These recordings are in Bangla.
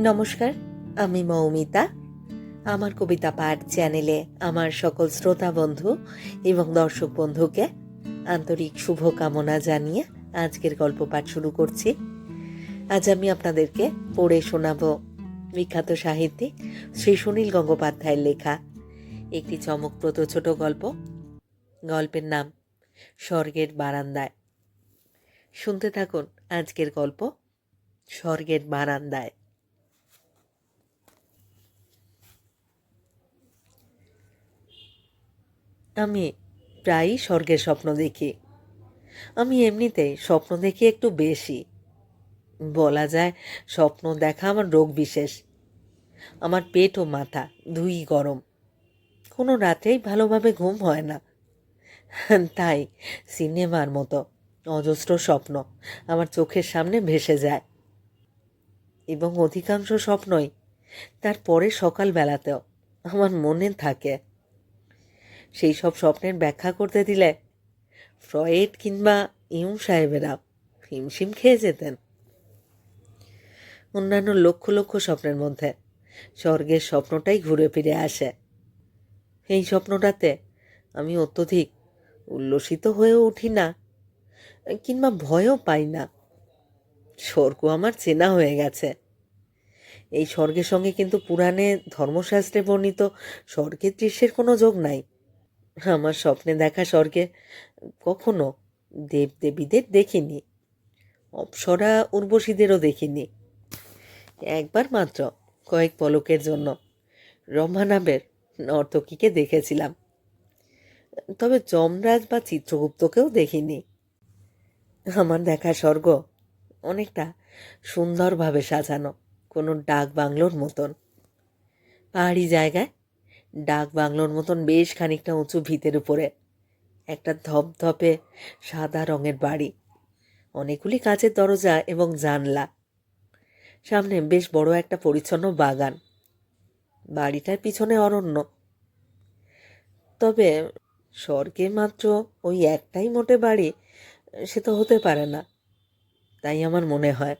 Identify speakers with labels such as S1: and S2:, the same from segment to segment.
S1: নমস্কার, আমি মৌমিতা। আমার কবিতা পাঠ চ্যানেলে আমার সকল শ্রোতা বন্ধু এবং দর্শক বন্ধুকে আন্তরিক শুভকামনা জানিয়ে আজকের গল্প পাঠ শুরু করছি। আজ আমি আপনাদেরকে পড়ে শোনাব বিখ্যাত সাহিত্যিক শ্রী সুনীল গঙ্গোপাধ্যায়ের লেখা। একটি চমকপ্রদ ছোট গল্প। গল্পের নাম, স্বর্গের বারান্দায়। শুনতে থাকুন আজকের গল্প, স্বর্গের বারান্দায়। আমি প্রায়ই স্বর্গের স্বপ্ন দেখি। আমি এমনিতেই স্বপ্ন দেখি একটু বেশি। বলা যায় স্বপ্ন দেখা আমার রোগ বিশেষ। আমার পেট ও মাথা দুই গরম। কোনো রাতেই ভালোভাবে ঘুম হয় না। তাই সিনেমার মতো অজস্র স্বপ্ন আমার চোখের সামনে ভেসে যায়। এবং অধিকাংশ স্বপ্নই তারপরে সকালবেলাতেও আমার মনে থাকে। সেই সব স্বপ্নের ব্যাখ্যা করতে দিলে ফ্রয়েড কিংবা ইউম সাহেবেরা হিমশিম খেয়ে যেতেন। অন্যান্য লক্ষ লক্ষ স্বপ্নের মধ্যে স্বর্গের স্বপ্নটাই ঘুরে ফিরে আসে। এই স্বপ্নটাতে আমি অত্যধিক উল্লসিত হয়েও উঠি না, কিংবা ভয়ও পাই না। স্বর্গ আমার চেনা হয়ে গেছে। এই স্বর্গের সঙ্গে কিন্তু পুরাণে ধর্মশাস্ত্রে বর্ণিত স্বর্গের দৃশ্যের কোনো যোগ নাই। আমার স্বপ্নে দেখা স্বর্গে কখনো দেবদেবীদের দেখিনি। অপ্সরা উর্বশীদেরও দেখিনি। একবার মাত্র কয়েক পলকের জন্য রম্ভানাবের নর্তকীকে দেখেছিলাম। তবে যমরাজ বা চিত্রগুপ্তকেও দেখিনি। আমার দেখা স্বর্গ অনেকটা সুন্দরভাবে সাজানো, কোনো ডাক বাংলোর মতন। পাহাড়ি জায়গায় ডাক বাংলোর মতন বেশ খানিকটা উঁচু ভিতের উপরে। একটা ধপধপে সাদা রঙের বাড়ি। অনেকগুলি কাঁচের দরজা এবং জানলা। সামনে বেশ বড় একটা পরিচ্ছন্ন বাগান। বাড়িটার পিছনে অরণ্য। তবে স্বর্গে মাত্র ওই একটাই মোটে বাড়ি, সে তো হতে পারে না, তাই আমার মনে হয়।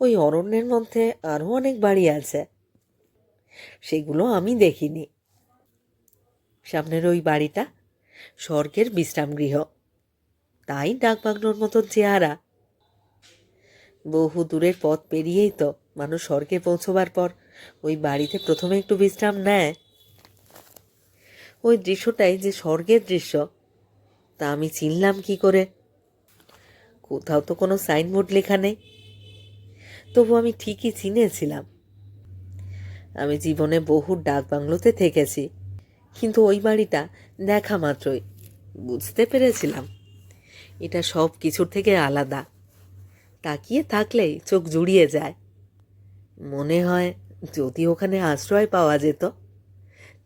S1: ওই অরণ্যের মধ্যে আরও অনেক বাড়ি আছে। সেগুলো আমি দেখিনি। সামনের ওই বাড়িটা। স্বর্গের বিশ্রামগৃহ তাই ডাকবাংলোর মতো চেহারা। বহু দূরের পথ পেরিয়েই তো মানুষ স্বর্গে পৌঁছবার পর ওই বাড়িতে প্রথমে একটু বিশ্রাম নেয়। ওই দৃশ্যটাই যে স্বর্গের দৃশ্য, তা আমি চিনলাম কি করে? কোথাও তো কোনো সাইনবোর্ড লেখা নেই। তবু আমি ঠিকই চিনেছিলাম। আমি জীবনে বহু ডাক বাংলোতে থেকেছি। কিন্তু ওই বাড়িটা দেখা মাত্রই। বুঝতে পেরেছিলাম। এটা সব কিছুর থেকে আলাদা। তাকিয়ে থাকলেই চোখ জুড়িয়ে যায়। মনে হয় যদি ওখানে আশ্রয় পাওয়া যেত,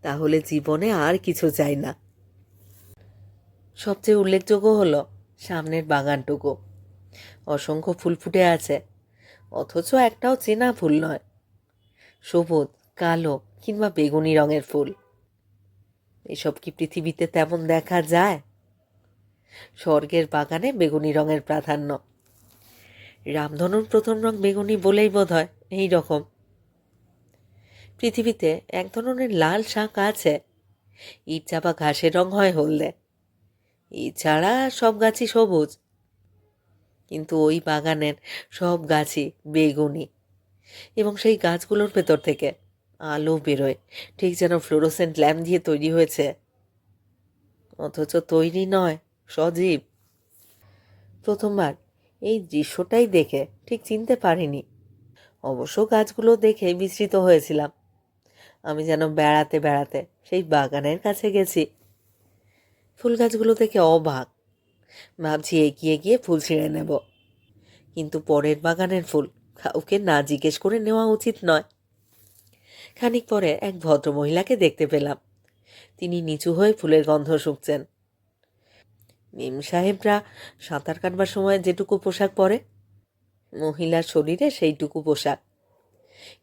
S1: তাহলে জীবনে আর কিছু চাই না। সবচেয়ে উল্লেখযোগ্য হলো সামনের বাগানটুকু। অসংখ্য ফুল ফুটে আছে, অথচ একটাও চেনা ফুল নয়। সবুজ, কালো কিংবা বেগুনি রঙের ফুল। এসব কি পৃথিবীতে তেমন দেখা যায়? স্বর্গের বাগানে বেগুনি রঙের প্রাধান্য। রামধনুর প্রথম রং বেগুনি বলেই বোধ হয় এই রকম। পৃথিবীতে এক ধরনের লাল শাক আছে। ইট চাপা ঘাসের রং হয় হলদে। এছাড়া সব গাছই সবুজ। কিন্তু ওই বাগানের সব গাছই বেগুনি। এবং সেই গাছগুলোর ভেতর থেকে আলো বেরোয়। ঠিক যেন ফ্লোরোসেন্ট ল্যাম্প দিয়ে তৈরি হয়েছে। অথচ তৈরি নয়, সজীব। প্রথমবার। এই দৃশ্যটাই দেখে ঠিক চিনতে পারিনি। অবশ্য গাছগুলো দেখে বিস্মিত হয়েছিলাম। আমি যেন বেড়াতে বেড়াতে সেই বাগানের কাছে গেছি। ফুল গাছগুলো দেখে অবাক। ভাবছি এগিয়ে গিয়ে ফুল ছিঁড়ে নেব। কিন্তু পরের বাগানের ফুল কাউকে না জিজ্ঞেস করে নেওয়া উচিত নয়। খানিক পরে এক ভদ্রমহিলাকে দেখতে পেলাম। তিনি নিচু হয়ে ফুলের গন্ধ শুকছেন। মেম সাহেবরা সাঁতার কাটবার সময় যেটুকু পোশাক পরে, মহিলার শরীরে সেইটুকু পোশাক।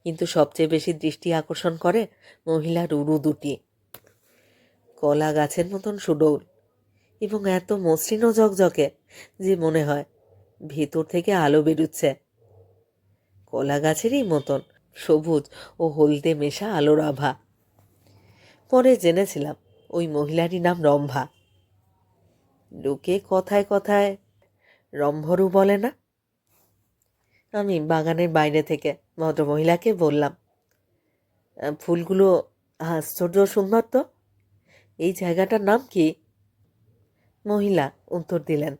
S1: কিন্তু সবচেয়ে বেশি দৃষ্টি আকর্ষণ করে মহিলার উরু দুটি। কলা গাছের মতন সুডৌল এবং এত মসৃণ ঝকঝকে যে মনে হয় ভেতর থেকে আলো বেরুচ্ছে। কলা গাছেরই মতন সবুজ ও হলদে মেশা আলোর আভা পরে জেনেছিলাম ওই মহিলারই নাম রম্ভা। লোকে কথায় কথায় রম্ভরু বলে না? আমি বাগানের বাইরে থেকে ভদ্রমহিলাকে বললাম, ফুলগুলো আশ্চর্য সুন্দর তো? এই জায়গাটার নাম কি? মহিলা উত্তর দিলেন,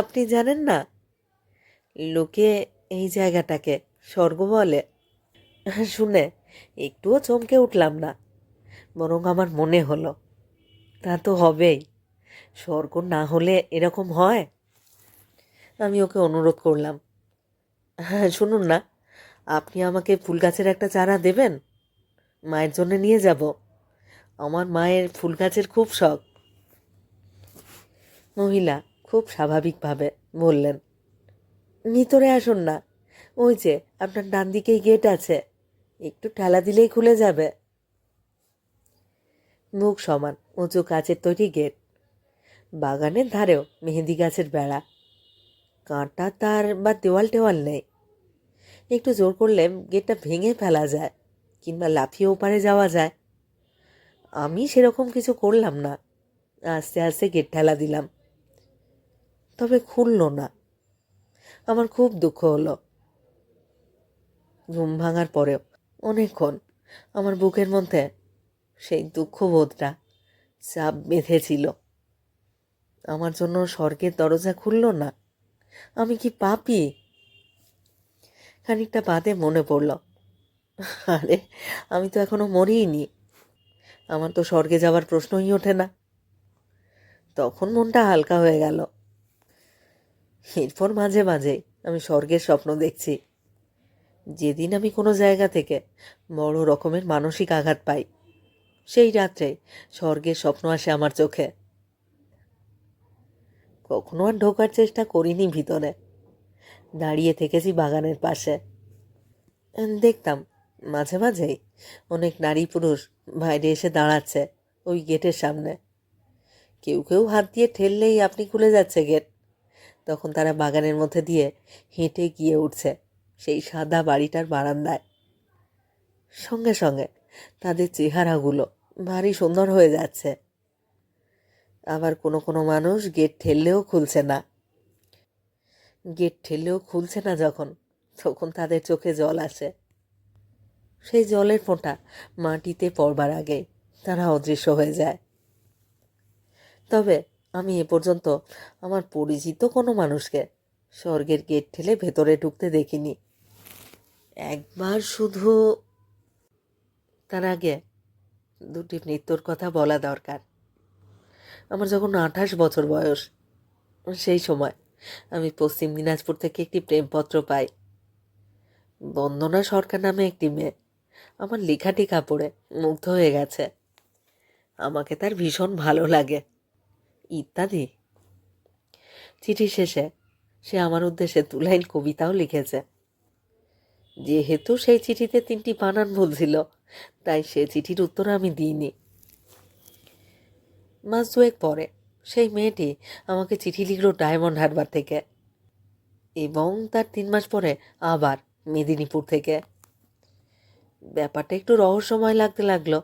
S1: আপনি জানেন না, লোকে এই জায়গাটাকে স্বর্গ বলে। শুনে একটুও চমকে উঠলাম না। বরং আমার মনে হলো, তা তো হবেই। স্বর্গ না হলে এরকম হয়? আমি ওকে অনুরোধ করলাম। হ্যাঁ শুনুন না, আপনি আমাকে ফুল গাছের একটা চারা দেবেন? মায়ের জন্য নিয়ে যাব। আমার মায়ের ফুল গাছের খুব শখ। মহিলা খুব স্বাভাবিকভাবে বললেন, ভিতরে আসুন না। ওই যে, আপনার ডান দিকেই গেট আছে। একটু ঠেলা দিলেই খুলে যাবে। মুখ সমান, উঁচু কাচের তৈরি গেট। বাগানের ধারেও মেহেন্দি গাছের বেড়া। কাঁটা তার বা দেওয়াল টেওয়াল নেই। একটু জোর করলে গেটটা ভেঙে ফেলা যায়, কিংবা লাফিয়ে ওপারে যাওয়া যায়। আমি সেরকম কিছু করলাম না। আস্তে আস্তে গেট ঠেলা দিলাম। তবে খুললো না। আমার খুব দুঃখ হলো। ঘুম ভাঙার পরেও। অনেকক্ষণ আমার বুকের মধ্যে সেই দুঃখবোধটা চাপ বেঁধেছিল। আমার জন্য স্বর্গের দরজা খুললো না। আমি কি পাপি? খানিকটা বাদে মনে পড়ল। আরে, আমি তো এখনও মরিনি আমার তো স্বর্গে যাওয়ার প্রশ্নই ওঠে না। তখন মনটা হালকা হয়ে গেল। এরপর মাঝে মাঝে আমি স্বর্গের স্বপ্ন দেখছি। যেদিন আমি কোনো জায়গা থেকে বড় রকমের মানসিক আঘাত পাই, সেই রাত্রে স্বর্গের স্বপ্ন আসে আমার চোখে। কখনো আর ঢোকার চেষ্টা করিনি ভিতরে। দাঁড়িয়ে থেকেছি বাগানের পাশে। দেখতাম মাঝে মাঝেই অনেক নারী পুরুষ বাইরে এসে দাঁড়াচ্ছে ওই গেটের সামনে। কেউ কেউ হাত দিয়ে ঠেললেই আপনি খুলে যাচ্ছে গেট। তখন তারা বাগানের মধ্যে দিয়ে হেঁটে গিয়ে উঠছে। সেই সাদা বাড়িটার বারান্দায়। সঙ্গে সঙ্গে তাদের চেহারাগুলো ভারী সুন্দর হয়ে যাচ্ছে। আবার কোনো কোনো মানুষ গেট ঠেললেও খুলছে না। গেট ঠেললেও খুলছে না যখন, তখন তাদের চোখে জল আসে। সেই জলের ফোঁটা মাটিতে পড়বার আগেই তারা অদৃশ্য হয়ে যায়। তবে আমি এ পর্যন্ত আমার পরিচিত কোনো মানুষকে স্বর্গের গেট ঠেলে ভেতরে ঢুকতে দেখিনি। একবার শুধু তার আগে দুটি মৃত্যুর কথা বলা দরকার। আমার যখন আঠাশ বছর বয়স, সেই সময় আমি পশ্চিম দিনাজপুর থেকে একটি প্রেমপত্র পাই। বন্দনা সরকার নামে একটি মেয়ে। আমার লেখাটি কাপড়ে মুগ্ধ হয়ে গেছে। আমাকে তার ভীষণ ভালো লাগে। ইত্যাদি। চিঠি শেষে সে আমার উদ্দেশ্যে দু লাইন কবিতাও লিখেছে। যেহেতু সেই চিঠিতে তিনটি বানান ভুল ছিল তাই সে চিঠির উত্তর আমি দিইনি। মাস দুয়েক পরে সেই মেয়েটি আমাকে চিঠি লিখল ডায়মন্ড হারবার থেকে এবং তার তিন মাস পরে আবার মেদিনীপুর থেকে। ব্যাপারটা একটু রহস্যময় লাগতে লাগল,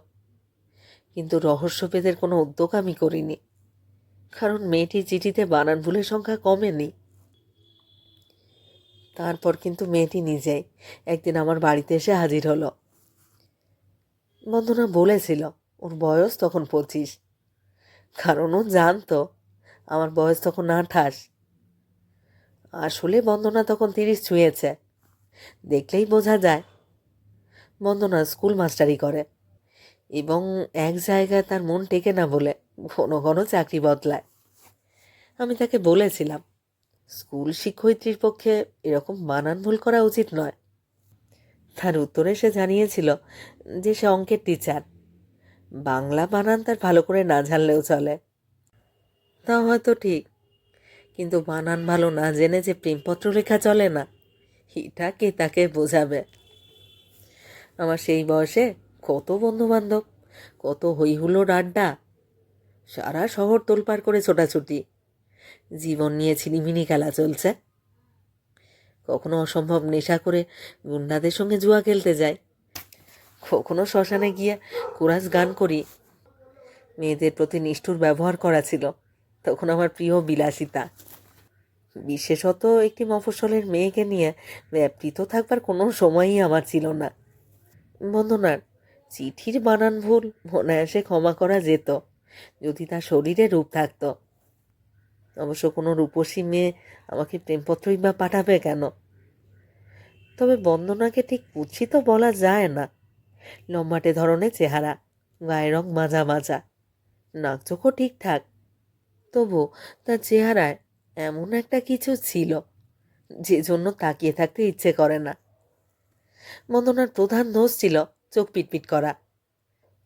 S1: কিন্তু রহস্যভেদের কোনো উদ্যোগ আমি করিনি, কারণ মেয়েটির চিঠিতে বানান ভুলের সংখ্যা কমেনি। তারপর কিন্তু মেয়েটি নিজেই একদিন আমার বাড়িতে এসে হাজির হলো। বন্ধনা বলেছিল, ওর বয়স তখন পঁচিশ। কারণ ও জানতো, আমার বয়স তখন আঠাশ। আসলে বন্দনা তখন তিরিশ ছুঁয়েছে। দেখলেই বোঝা যায়। বন্দনা স্কুল মাস্টারি করে এবং এক জায়গায় তার মন টেকে না বলে ঘন ঘন চাকরি বদলায়। আমি তাকে বলেছিলাম স্কুল শিক্ষয়িত্রীর পক্ষে এরকম মানান ভুল করা উচিত নয়। তার উত্তরে সে জানিয়েছিল যে সে অঙ্কের টিচার বাংলা বানান তার ভালো করে না জানলেও চলে। তা হয়তো ঠিক। কিন্তু বানান ভালো না জেনে যে প্রেমপত্র লেখা চলে না, এটা কে তাকে বোঝাবে? আমার সেই বয়সে কত বন্ধুবান্ধব, কত হইহুলোর আড্ডা, সারা শহর তোলপাড় করে ছোটাছুটি। জীবন নিয়ে ছিনিমিনি খেলা চলছে। কখনো অসম্ভব নেশা করে গুন্ডাদের সঙ্গে জুয়া খেলতে যাই। কখনো শ্মশানে গিয়ে কুরাস গান করি। মেয়েদের প্রতি নিষ্ঠুর ব্যবহার করা ছিল। তখন আমার প্রিয় বিলাসিতা। বিশেষত একটি মফস্বলের মেয়েকে নিয়ে ব্যাপৃত থাকবার কোনো সময়ই আমার ছিল না। বন্দনার চিঠির বানান ভুল, অনায়াসে ক্ষমা করা যেত। যদি তার শরীরে রূপ থাকতো। অবশ্য কোনো রূপসী মেয়ে আমাকে প্রেমপত্রই বা পাঠাবে কেন? তবে বন্দনাকে ঠিক কুৎসিত বলা যায় না। লম্বাটে ধরনের চেহারা, গায়ের রং মাজা মাজা, নাক চোখও ঠিকঠাক। তবু তার চেহারায় এমন একটা কিছু ছিল, যে জন্য তাকিয়ে থাকতে ইচ্ছে করে না। বন্দনার প্রধান দোষ ছিল চোখ পিটপিট করা।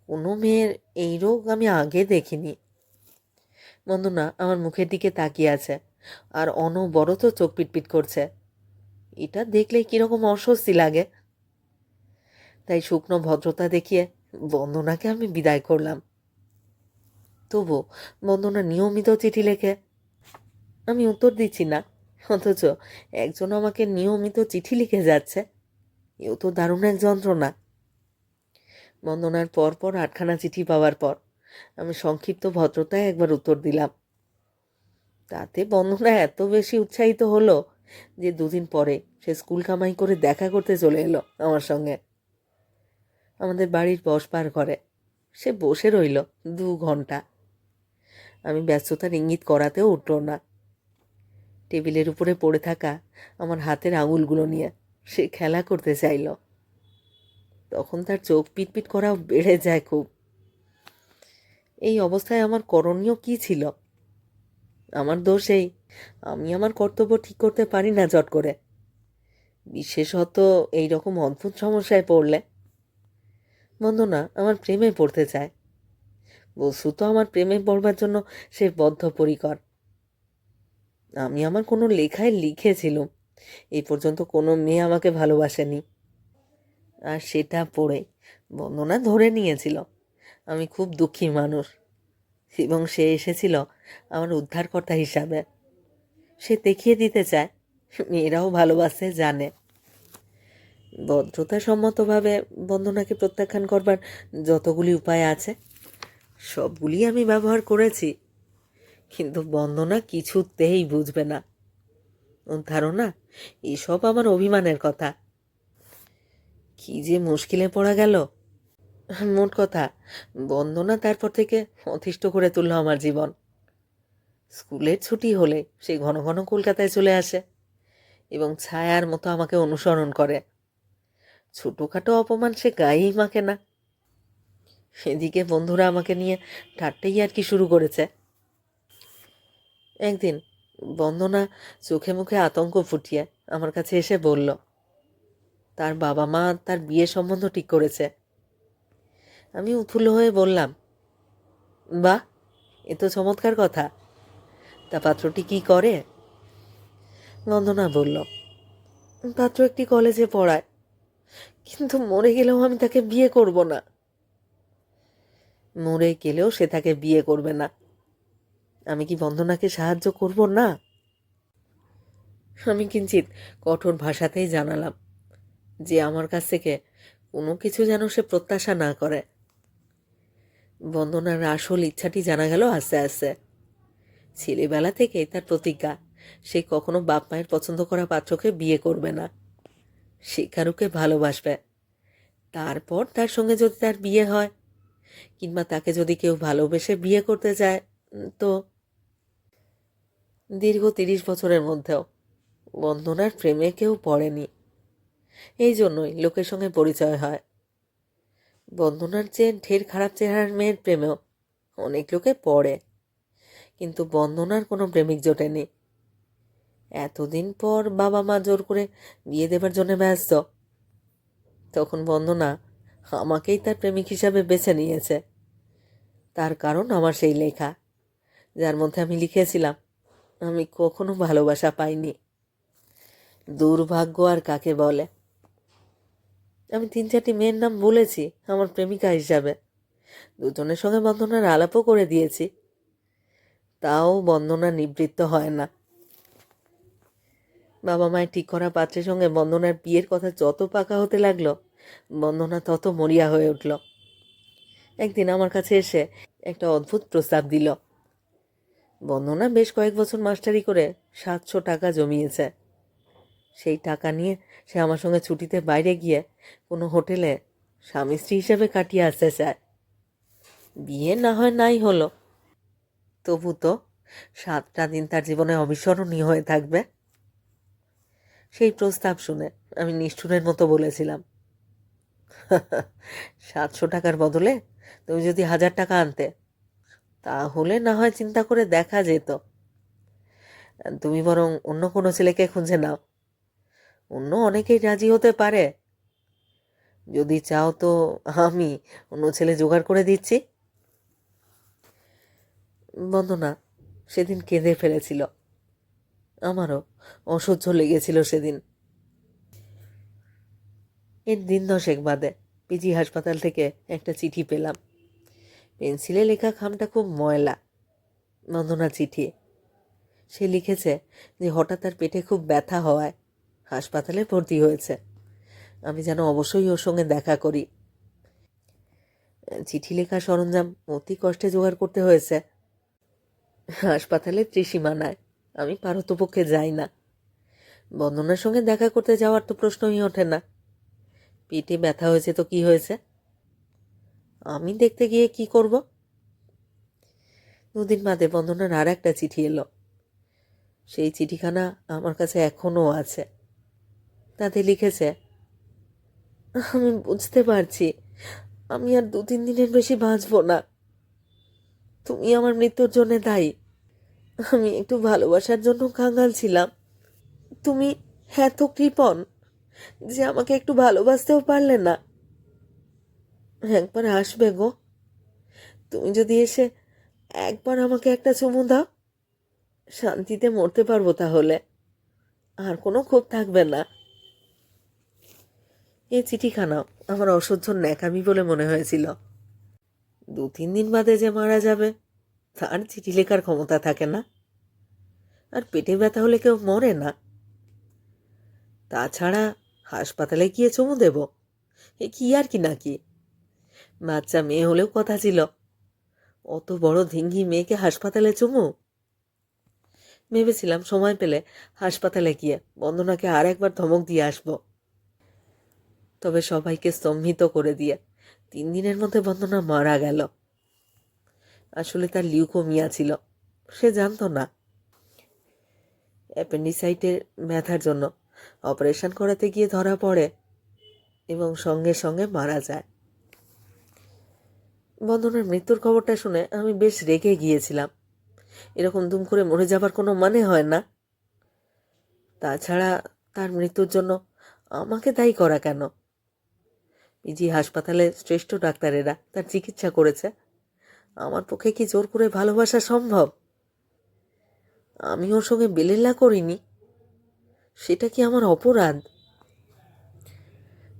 S1: কোনো মেয়ের এই রোগ আমি আগে দেখিনি। বন্দনা আমার মুখের দিকে তাকিয়ে আছে। আর অনবরত চোখ পিটপিট করছে। এটা দেখলে কীরকম অস্বস্তি লাগে। তাই শুকনো ভদ্রতা দেখিয়ে বন্দনাকে আমি বিদায় করলাম। তবু বন্দনা নিয়মিত চিঠি লেখে। আমি উত্তর দিচ্ছি না। অথচ একজন আমাকে নিয়মিত চিঠি লিখে যাচ্ছে। এও তো দারুণ এক যন্ত্রণা। বন্দনার পর পর আটখানা চিঠি পাওয়ার পর আমি সংক্ষিপ্ত ভদ্রতায় একবার উত্তর দিলাম। তাতে বন্দনা এত বেশি উৎসাহিত হলো যে দুদিন পরে সে স্কুল কামাই করে দেখা করতে চলে এলো আমার সঙ্গে। আমাদের বাড়ির বস পার ঘরে সে বসে রইল দু ঘণ্টা। আমি ব্যস্ততার ইঙ্গিত করাতেও উঠল না। টেবিলের উপরে পড়ে থাকা আমার হাতের আঙুলগুলো নিয়ে সে খেলা করতে চাইল। তখন তার চোখ পিটপিট করাও বেড়ে যায় খুব। এই অবস্থায় আমার করণীয় কি ছিল? আমার দোষ এই, আমি আমার কর্তব্য ঠিক করতে পারি না চট করে। বিশেষত এই রকম অদ্ভুত সমস্যায় পড়লে। বন্দনা, আমার প্রেমে পড়তে চায়। বসু তো আমার প্রেমে পড়বার জন্য সে বদ্ধপরিকর। আমি আমার কোনো লেখায় লিখেছিলাম। এই পর্যন্ত কোনো মেয়ে আমাকে ভালোবাসেনি। আর সেটা পড়ে বন্দনা ধরে নিয়েছিল। আমি খুব দুঃখী মানুষ। এবং সে এসেছিল আমার উদ্ধারকর্তা হিসাবে। সে দেখিয়ে দিতে চায়, মেয়েরাও ভালোবাসে, জানে। ভদ্রতাসম্মতভাবে বন্দনাকে প্রত্যাখ্যান করবার যতগুলি উপায় আছে, সবগুলি আমি ব্যবহার করেছি। কিন্তু বন্দনা কিছুতেই বুঝবে না। ওর ধারণা, এসব আমার অভিমানের কথা। কি যে মুশকিলে পড়া গেল। মোট কথা, বন্দনা তারপর থেকে অতিষ্ঠ করে তুলল আমার জীবন। স্কুলের ছুটি হলে সে ঘন ঘন কলকাতায় চলে আসে এবং ছায়ার মতো আমাকে অনুসরণ করে। ছোটোখাটো অপমান সে গায়েই মাখে না। সেদিকে বন্ধুরা আমাকে নিয়ে ঠাট্টাই আর কি শুরু করেছে। একদিন বন্দনা চোখে মুখে আতঙ্ক ফুটিয়ে আমার কাছে এসে বলল, তার বাবা মা তার বিয়ে সম্বন্ধ ঠিক করেছে। আমি উথুল্য হয়ে বললাম, বাহ, এ তো চমৎকার কথা। তা পাত্রটি কি করে? বন্দনা বলল, পাত্র একটি কলেজে পড়ায়, কিন্তু মরে গেলেও আমি তাকে বিয়ে করব না। মরে গেলেও সে তাকে বিয়ে করবে না। আমি কি বন্দনাকে সাহায্য করব না? আমি কিঞ্চিত কঠোর ভাষাতেই জানালাম যে আমার কাছ থেকে কোনো কিছু যেন সে প্রত্যাশা না করে। বন্দনার আসল ইচ্ছাটি জানা গেল আস্তে আস্তে। ছেলেবেলা থেকেই তার প্রতিজ্ঞা, সে কখনো বাপ মায়ের পছন্দ করা পাত্রকে বিয়ে করবে না। সে কারুকে ভালোবাসবে। তারপর তার সঙ্গে যদি তার বিয়ে হয়, কিংবা তাকে যদি কেউ ভালোবেসে বিয়ে করতে চায়, তো দীর্ঘ তিরিশ বছরের মধ্যেও বন্দনার প্রেমে কেউ পড়েনি। এই জন্যই লোকের সঙ্গে পরিচয় হয়। বন্দনার চেয়ে ঢের খারাপ চেহারার মেয়ের প্রেমেও অনেক লোকে পড়ে। কিন্তু বন্দনার কোনো প্রেমিক জোটেনি। এতদিন পর বাবা মা জোর করে বিয়ে দেবার জন্য ব্যস্ত। তখন বন্দনা আমাকেই তার প্রেমিক হিসাবে বেছে নিয়েছে। তার কারণ আমার সেই লেখা, যার মধ্যে আমি লিখেছিলাম, আমি কখনো ভালোবাসা পাইনি। দুর্ভাগ্য আর কাকে বলে? আমি তিন চারটি মেয়ের নাম বলেছি, আমার প্রেমিকা হিসাবে। দুজনের সঙ্গে বন্দনার আলাপও করে দিয়েছি। তাও বন্দনা নিবৃত্ত হয় না। বাবা মায়ের ঠিক করা পাত্রের সঙ্গে বন্দনার বিয়ের কথা যত পাকা হতে লাগল বন্দনা তত মরিয়া হয়ে উঠল। একদিন আমার কাছে এসে একটা অদ্ভুত প্রস্তাব দিল। বন্দনা বেশ কয়েক বছর মাস্টারি করে সাতশো টাকা জমিয়েছে। সেই টাকা নিয়ে সে আমার সঙ্গে ছুটিতে বাইরে গিয়ে কোনো হোটেলে স্বামী স্ত্রী হিসেবে কাটিয়ে আসতে চায় বিয়ে না হয় নাই হলো। তবু তো সাতটা দিন তার জীবনে অবিস্মরণীয় হয়ে থাকবে। সেই প্রস্তাব শুনে আমি নিষ্ঠুরের মতো বলেছিলাম, সাতশো টাকার বদলে তুমি যদি হাজার টাকা আনতে, তাহলে না হয় চিন্তা করে দেখা যেত। তুমি বরং অন্য কোনো ছেলেকে খুঁজে নাও। অন্য অনেকেই রাজি হতে পারে। যদি চাও তো আমি অন্য ছেলে জোগাড় করে দিচ্ছি। বন্দনা সেদিন কেঁদে ফেলেছিল। আমারও অসহ্য লেগেছিল সেদিন। এর দিন দশেক বাদে পিজি হাসপাতাল থেকে একটা চিঠি পেলাম। পেন্সিলে লেখা খামটা খুব ময়লা। বন্দনা চিঠি। সে লিখেছে যে হঠাৎ তার পেটে খুব ব্যথা হওয়ায় হাসপাতালে ভর্তি হয়েছে। আমি যেন অবশ্যই ওর সঙ্গে দেখা করি। চিঠি লেখা সরঞ্জাম অতি কষ্টে জোগাড় করতে হয়েছে। হাসপাতালে ত্রিসীমানায় আমি পারতপক্ষে যাই না। বন্দনার সঙ্গে দেখা করতে যাওয়ার তো প্রশ্নই ওঠে না। পেটে ব্যথা হয়েছে তো কি হয়েছে? আমি দেখতে গিয়ে কি করব? দুদিন বাদে বন্দনার আর একটা চিঠি এলো। সেই চিঠিখানা আমার কাছে এখনও আছে। তাতে লিখেছে, আমি বুঝতে পারছি, আমি আর দু তিন দিনের বেশি বাঁচবো না। তুমি আমার মৃত্যুর জন্য দায়ী। আমি একটু ভালোবাসার জন্য কাঙ্গাল ছিলাম। তুমি এত কৃপণ যে আমাকে একটু ভালোবাসতেও পারলে না। একবার আসবে গো। তুমি যদি এসে একবার আমাকে একটা চুমু দাও, শান্তিতে মরতে পারব তাহলে। আর কোনো ক্ষোভ থাকবে না। এই চিঠিখানা আমার অসহ্য ন্যাকামি বলে মনে হয়েছিল। দু তিন দিন বাদে যে মারা যাবে, তার চিঠি লেখার ক্ষমতা থাকে না। আর পেটে ব্যথা হলে কেউ মরে না। তাছাড়া হাসপাতালে গিয়ে চমু দেব, এ কি আর কি নাকি? বাচ্চা মেয়ে হলেও কথা ছিল। অত বড় ধিঙ্গি মেয়েকে হাসপাতালে চুমু? ভেবেছিলাম সময় পেলে হাসপাতালে গিয়ে বন্দনাকে আর একবার ধমক দিয়ে আসব। তবে সবাইকে স্তম্ভিত করে দিয়ে তিন দিনের মধ্যে বন্দনা মারা গেল। আসলে তার লিউকোমিয়া ছিল। সে জানতো না। অ্যাপেন্ডিসাইটের ব্যথার জন্য অপারেশন করাতে গিয়ে ধরা পড়ে এবং সঙ্গে সঙ্গে মারা যায়। বন্দনার মৃত্যুর খবরটা শুনে আমি বেশ রেগে গিয়েছিলাম। এরকম দুম করে মরে যাবার কোনো মানে হয় না। তাছাড়া তার মৃত্যুর জন্য আমাকে দায়ী করা কেন? পিজি হাসপাতালে শ্রেষ্ঠ ডাক্তারেরা তার চিকিৎসা করেছে। আমার পক্ষে কি জোর করে ভালোবাসা সম্ভব? আমি ওর সঙ্গে বেলেল্লা করিনি। সেটা কি আমার অপরাধ?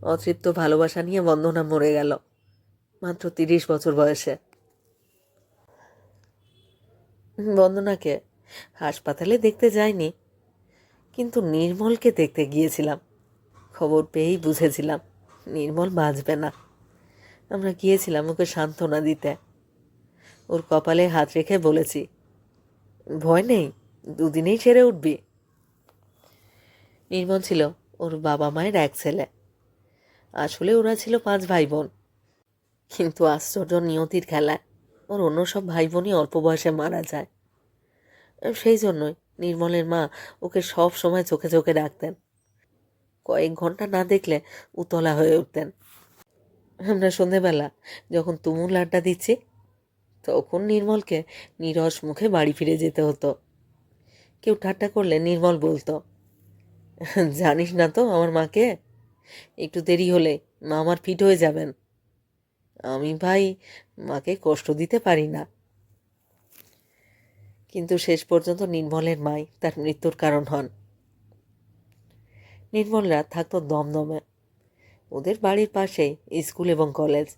S1: অতৃপ্ত ভালোবাসা নিয়ে বন্দনা মরে গেল মাত্র তিরিশ বছর বয়সে। বন্দনাকে হাসপাতালে দেখতে যাইনি, কিন্তু নির্মলকে দেখতে গিয়েছিলাম। খবর পেয়েই বুঝেছিলাম। নির্মল বাঁচবে না। আমরা গিয়েছিলাম ওকে সান্ত্বনা দিতে। ওর কপালে হাত রেখে বলেছি, ভয় নেই, দুদিনেই ছেড়ে উঠবি। নির্মল ছিল ওর বাবা মায়ের এক ছেলে। আসলে ওরা ছিল পাঁচ ভাই বোন কিন্তু আশ্চর্য নিয়তির খেলায় ওর অন্য সব ভাই বোনই অল্প বয়সে মারা যায়। সেই জন্যই নির্মলের মা ওকে সব সময় চোখে চোখে রাখতেন কয়েক ঘণ্টা না দেখলে উতলা হয়ে উঠতেন। আমরা সন্ধেবেলা যখন তুমুল আড্ডা দিচ্ছি, তখন নির্মলকে নিরস মুখে বাড়ি ফিরে যেতে হতো। কেউ ঠাট্টা করলে নির্মল বলতো, জানিস না তো আমার মাকে? একটু দেরি হলে মা আমার ফিট হয়ে যাবেন। আমি ভাই মাকে কষ্ট দিতে পারি না। কিন্তু শেষ পর্যন্ত নির্মলের মাই তার মৃত্যুর কারণ হন। নির্মলরা থাকতো দমদমে। ওদের বাড়ির পাশে স্কুল এবং কলেজ।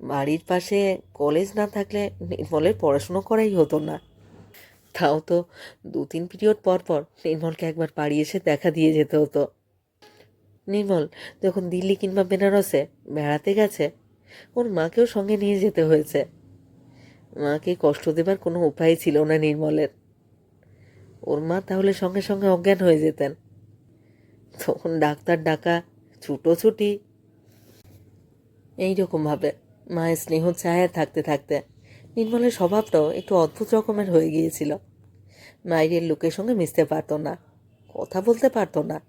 S1: বাড়ির পাশে কলেজ না থাকলে নির্মলের পড়াশুনো করাই হতো না। তাও তো দু তিন পিরিয়ড পর পর নির্মলকে একবার বাড়ি এসে দেখা দিয়ে যেতে হতো। নির্মল যখন দিল্লি কিংবা বেনারসে বেড়াতে গেছে, ওর মাকেও সঙ্গে নিয়ে যেতে হয়েছে। মাকে কষ্ট দেবার কোনো উপায় ছিল না নির্মলের। ওর মা তাহলে সঙ্গে সঙ্গে অজ্ঞান হয়ে যেতেন। তখন ডাক্তার ডাকা ছুটোছুটি এইরকমভাবে মায়ের স্নেহ ছায়া থাকতে থাকতে নির্মলের স্বভাবটাও একটু অদ্ভুত রকমের হয়ে গিয়েছিল। বাইরের লোকের সঙ্গে মিশতে পারতো না, কথা বলতে পারতো না।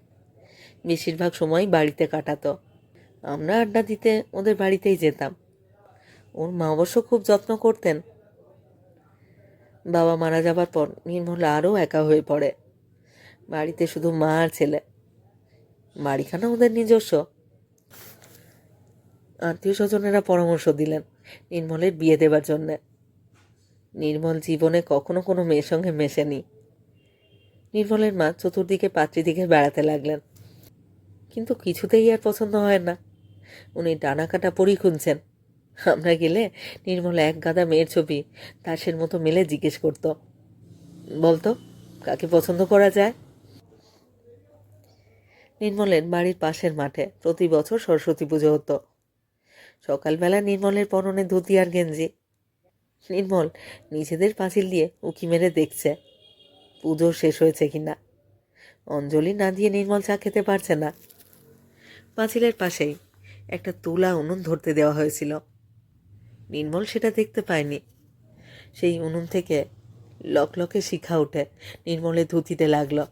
S1: বেশিরভাগ সময় বাড়িতে কাটাতো। আমরা আড্ডা দিতে ওদের বাড়িতেই যেতাম। ওর মা অবশ্য খুব যত্ন করতেন। বাবা মারা যাবার পর নির্মল আরও একা হয়ে পড়ে। বাড়িতে শুধু মা আর ছেলে। বাড়িখানা ওদের নিজস্ব। আত্মীয় স্বজনেরা পরামর্শ দিলেন নির্মলের বিয়ে দেবার জন্যে। নির্মল জীবনে কখনো কোনো মেয়ের সঙ্গে মেশেনি। নির্মলের মা চতুর্দিকে পাত্রী দিকে বেড়াতে লাগলেন। কিন্তু কিছুতেই আর পছন্দ হয় না। উনি ডানা কাটা পরি খুঁজছেন। আমরা গেলে নির্মল এক গাদা মেয়ের ছবি তাসের মতো মেলে জিজ্ঞেস করত। বলতো, কাকে পছন্দ করা যায়? নির্মলের বাড়ির পাশের মাঠে। প্রতি বছর সরস্বতী পুজো হতো। সকালবেলা নির্মলের পরনে ধুতি আর গেঞ্জি। নির্মল নিজেদের পাঁচিল দিয়ে উকি মেরে দেখছে, পুজো শেষ হয়েছে কিনা। অঞ্জলি না দিয়ে নির্মল চা খেতে পারছে না। পাঁচিলের পাশেই একটা তুলা উনুন ধরতে দেওয়া হয়েছিল। নির্মল সেটা দেখতে পায়নি। সেই উনুন থেকে লকলকে শিখা উঠে নির্মলের ধুতিতে লাগল।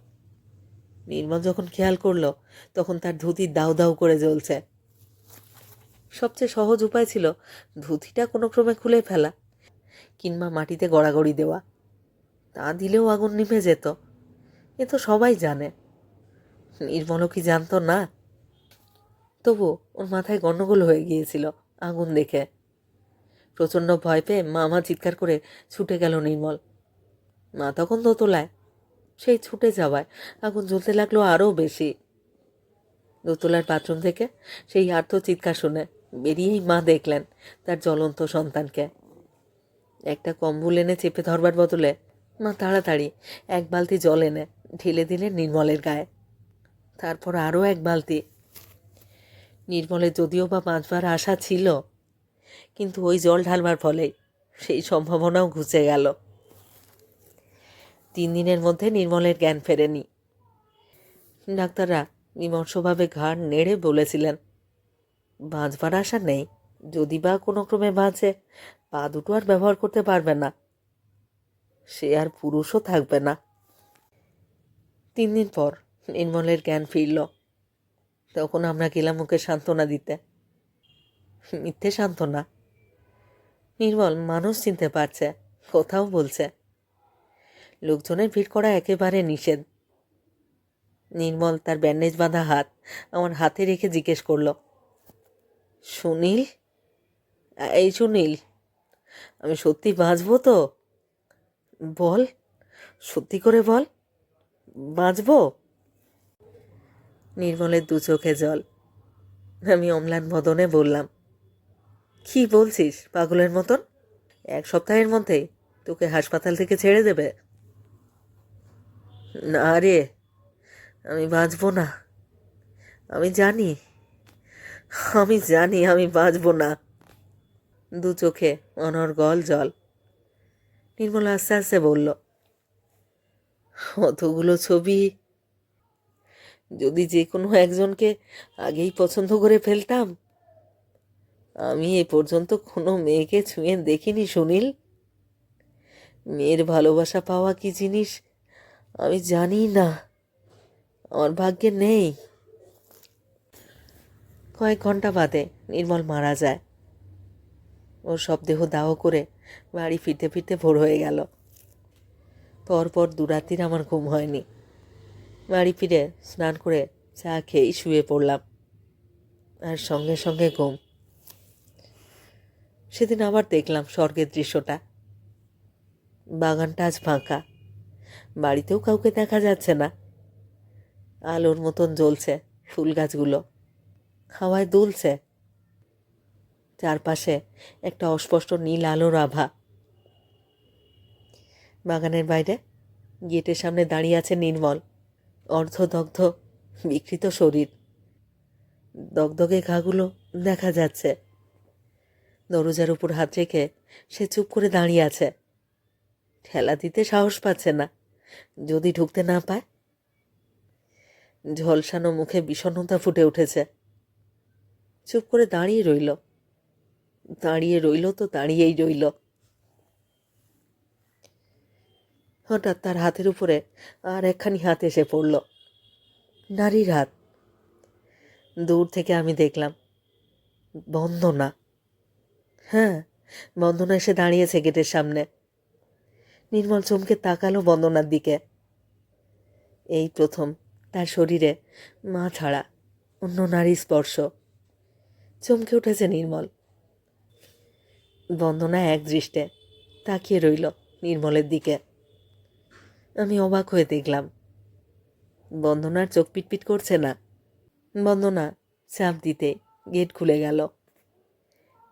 S1: নির্মল যখন খেয়াল করল, তখন তার ধুতি দাউ দাউ করে জ্বলছে। সবচেয়ে সহজ উপায় ছিল ধুতিটা কোনো ক্রমে খুলে ফেলা, কিংবা মাটিতে গড়াগড়ি দেওয়া। তা দিলেও আগুন নিভে যেত। এ তো সবাই জানে। নির্মলও কি জানতো না? তবু ওর মাথায় গণ্ডগোল হয়ে গিয়েছিল আগুন দেখে। প্রচণ্ড ভয় পেয়ে মা মা চিৎকার করে ছুটে গেল নির্মল। মা তখন দোতলায়। সেই ছুটে যাওয়ায়। আগুন জ্বলতে লাগল আরও বেশি। দোতলার বাথরুম থেকে সেই আর্থ চিৎকার শুনে বেরিয়েই মা দেখলেন তার জ্বলন্ত সন্তানকে। একটা কম্বল এনে চেপে ধরবার বদলে মা তাড়াতাড়ি এক বালতি জল এনে ঢেলে দিলেন নির্মলের গায়ে। তারপর আরও এক বালতি। নির্মলের যদিও বা বাঁচবার আশা ছিল, কিন্তু ওই জল ঢালবার ফলেই সেই সম্ভাবনাও ঘুচে গেল। তিন দিনের মধ্যে নির্মলের জ্ঞান ফেরেনি। ডাক্তাররা বিমর্ষভাবে ঘাড় নেড়ে বলেছিলেন বাঁচবার আশা নেই। যদি বা কোনো ক্রমে বাঁচে পা দুটো আর ব্যবহার করতে পারবে না। সে আর পুরুষও থাকবে না। তিন দিন পর নির্মলের জ্ঞান ফিরল। তখন আমরা গেলাম ওকে সান্ত্বনা দিতে। মিথ্যে সান্ত্বনা। নির্মল মানুষ চিনতে পারছে, কথাও বলছে। লোকজনের ভিড় করা একেবারে নিষেধ। নির্মল তার ব্যান্ডেজ বাঁধা হাত আমার হাতে রেখে জিজ্ঞেস করল, সুনীল? এই সুনীল, আমি সত্যি বাঁচবো তো? বল, সত্যি করে বল বাঁচবো নির্মলের দু চোখে জল। আমি অম্লান বদনে বললাম, কি বলছিস, পাগলের মতন? এক সপ্তাহের মধ্যে তোকে হাসপাতাল থেকে ছেড়ে দেবে। না রে, আমি বাঁচবো না। আমি জানি আমি জানি আমি বাঁচবো না। দু চোখে অনর্গল জল। নির্মলা আস্তে আস্তে বলল, অতগুলো ছবি, যদি যে কোনো একজনকে আগেই পছন্দ করে ফেলতাম, আমি এ পর্যন্ত কোনো মেয়েকে ছুঁয়ে দেখিনি, সুনীল। মেয়ের ভালোবাসা পাওয়া কি জিনিস আমি জানি না। আমার ভাগ্যে নেই। কয়েক ঘণ্টা বাদে নির্মল মারা যায়। ওর সব দেহ দাহ করে বাড়ি ফিরতে ফিরতে ভোর হয়ে গেল। পরপর দুরাতির আমার ঘুম হয়নি। বাড়ি ফিরে স্নান করে চা খেয়েই শুয়ে পড়লাম। আর সঙ্গে সঙ্গে ঘুম। সেদিন আবার দেখলাম স্বর্গের দৃশ্যটা। বাগানটা আজ ফাঁকা। বাড়িতেও কাউকে দেখা যাচ্ছে না। আলোর মতন জ্বলছে ফুল গাছগুলো। হাওয়ায় দুলছে। চারপাশে একটা অস্পষ্ট নীল আলোর আভা বাগানের বাইরে গেটের সামনে দাঁড়িয়ে আছে নির্মল। অর্ধদগ্ধ বিকৃত শরীর। দগদগে ঘাগুলো দেখা যাচ্ছে। দরজার উপর হাত রেখে সে চুপ করে দাঁড়িয়ে আছে। ঠেলা দিতে সাহস পাচ্ছে না। যদি ঢুকতে না পায়? ঝলসানো মুখে বিষণ্ণতা ফুটে উঠেছে। চুপ করে দাঁড়িয়ে রইল। দাঁড়িয়ে রইল তো দাঁড়িয়েই রইল। হঠাৎ তার হাতের উপরে আর একখানি হাত এসে পড়ল। নারীর হাত। দূর থেকে আমি দেখলাম, বন্দনা। হ্যাঁ বন্দনা এসে দাঁড়িয়েছে গেটের সামনে। নির্মল চমকে তাকালো বন্দনার দিকে। এই প্রথম, তার শরীরে মা ছাড়া অন্য নারী স্পর্শ। চমকে উঠেছে নির্মল। বন্দনা এক দৃষ্টে তাকিয়ে রইল নির্মলের দিকে। আমি অবাক হয়ে দেখলাম, বন্দনার চোখ পিটপিট করছে না। বন্দনা চাপ দিতে গেট খুলে গেল।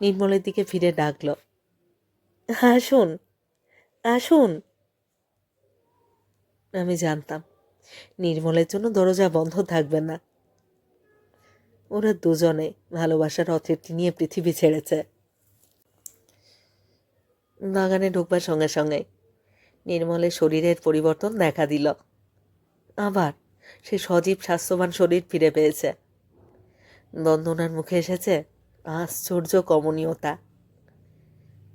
S1: নির্মলের দিকে ফিরে ডাকল হ্যাঁ আসুন আসুন আমি জানতাম। নির্মলের জন্য দরজা বন্ধ থাকবে না। ওরা দুজনে ভালোবাসার অথেরটি নিয়ে পৃথিবী ছেড়েছে। বাগানে ঢুকবার সঙ্গে সঙ্গে নির্মলের শরীরের পরিবর্তন দেখা দিল। আবার সে সজীব স্বাস্থ্যবান শরীর ফিরে পেয়েছে। বন্দনার মুখে এসেছে আশ্চর্য কমনীয়তা।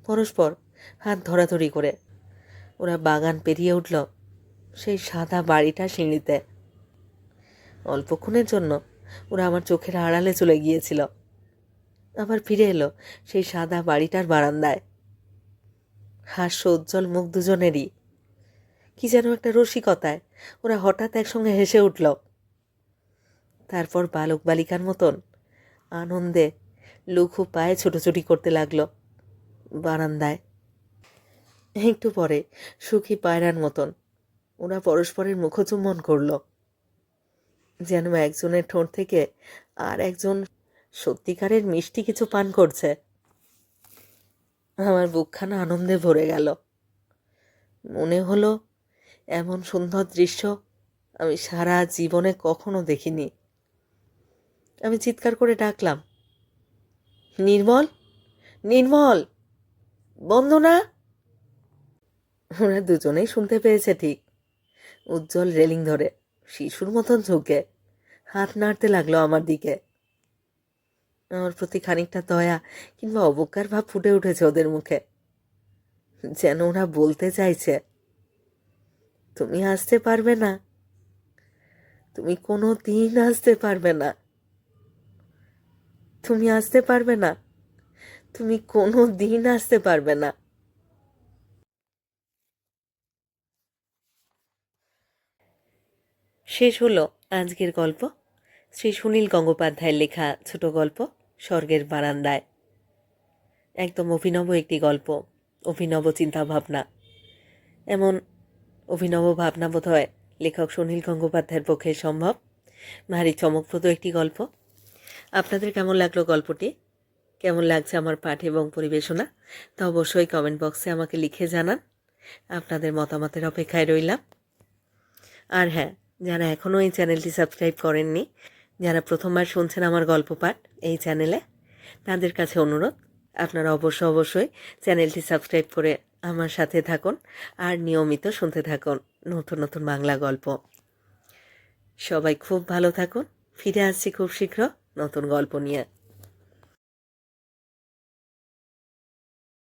S1: পরস্পর হাত ধরাধরি করে ওরা বাগান পেরিয়ে উঠল। সেই সাদা বাড়িটা সিঁড়িতে। অল্পক্ষণের জন্য ওরা আমার চোখের আড়ালে চলে গিয়েছিল। আবার ফিরে এলো সেই সাদা বাড়িটার বারান্দায়। হাস্য উজ্জ্বল মুখ দুজনেরই। কি যেন একটা রসিকতায় ওরা হঠাৎ একসঙ্গে হেসে উঠল। তারপর বালক বালিকার মতন আনন্দে লঘু পায়ে ছোটোছুটি করতে লাগল। বারান্দায় একটু পরে সুখী পায়রার মতন। ওরা পরস্পরের মুখচুম্বন করল। যেন একজনের ঠোঁট থেকে আর একজন সত্যিকারের মিষ্টি কিছু পান করছে। আমার বুকখানা আনন্দে ভরে গেল। মনে হলো, এমন সুন্দর দৃশ্য আমি সারা জীবনে কখনো দেখিনি। আমি চিৎকার করে ডাকলাম, নির্মল? নির্মল? বন্দনা ওরা দুজনেই শুনতে পেয়েছে ঠিক। উজ্জ্বল রেলিং ধরে, শিশুর মতন ঝুঁকে, হাত নাড়তে লাগল আমার দিকে। আমার প্রতি খানিকটা দয়া কিংবা অবজ্ঞার ভাব ফুটে উঠেছে ওদের মুখে। যেন ওরা বলতে চাইছে, তুমি আসতে পারবে না। তুমি কোনো দিন আসতে পারবে না। তুমি আসতে পারবে না। তুমি কোনো দিন আসতে পারবে না। শেষ হলো আজকের গল্প। শ্রী সুনীল গঙ্গোপাধ্যায়ের লেখা ছোট গল্প, স্বর্গের বারান্দায়। একদম অভিনব একটি গল্প, অভিনব চিন্তাভাবনা। এমন অভিনব ভাবনা বোধ হয় লেখক সুনীল গঙ্গোপাধ্যায়ের পক্ষে সম্ভব। ভারী চমকপ্রদ একটি গল্প। আপনাদের কেমন লাগল গল্পটি? কেমন লাগছে আমার পাঠ এবং পরিবেশনা? তা অবশ্যই কমেন্ট বক্সে আমাকে লিখে জানান। আপনাদের মতামতের অপেক্ষায় রইলাম। আর হ্যাঁ যারা এখনও এই চ্যানেলটি সাবস্ক্রাইব করেননি, যারা প্রথমবার শুনছেন আমার গল্প পাঠ এই চ্যানেলে, তাদের কাছে অনুরোধ, আপনারা অবশ্য অবশ্যই চ্যানেলটি সাবস্ক্রাইব করে আমার সাথে থাকুন আর নিয়মিত শুনতে থাকুন নতুন নতুন বাংলা গল্প। সবাই খুব ভালো থাকুন, ফিরে আসছি খুব শীঘ্র নতুন গল্প নিয়ে।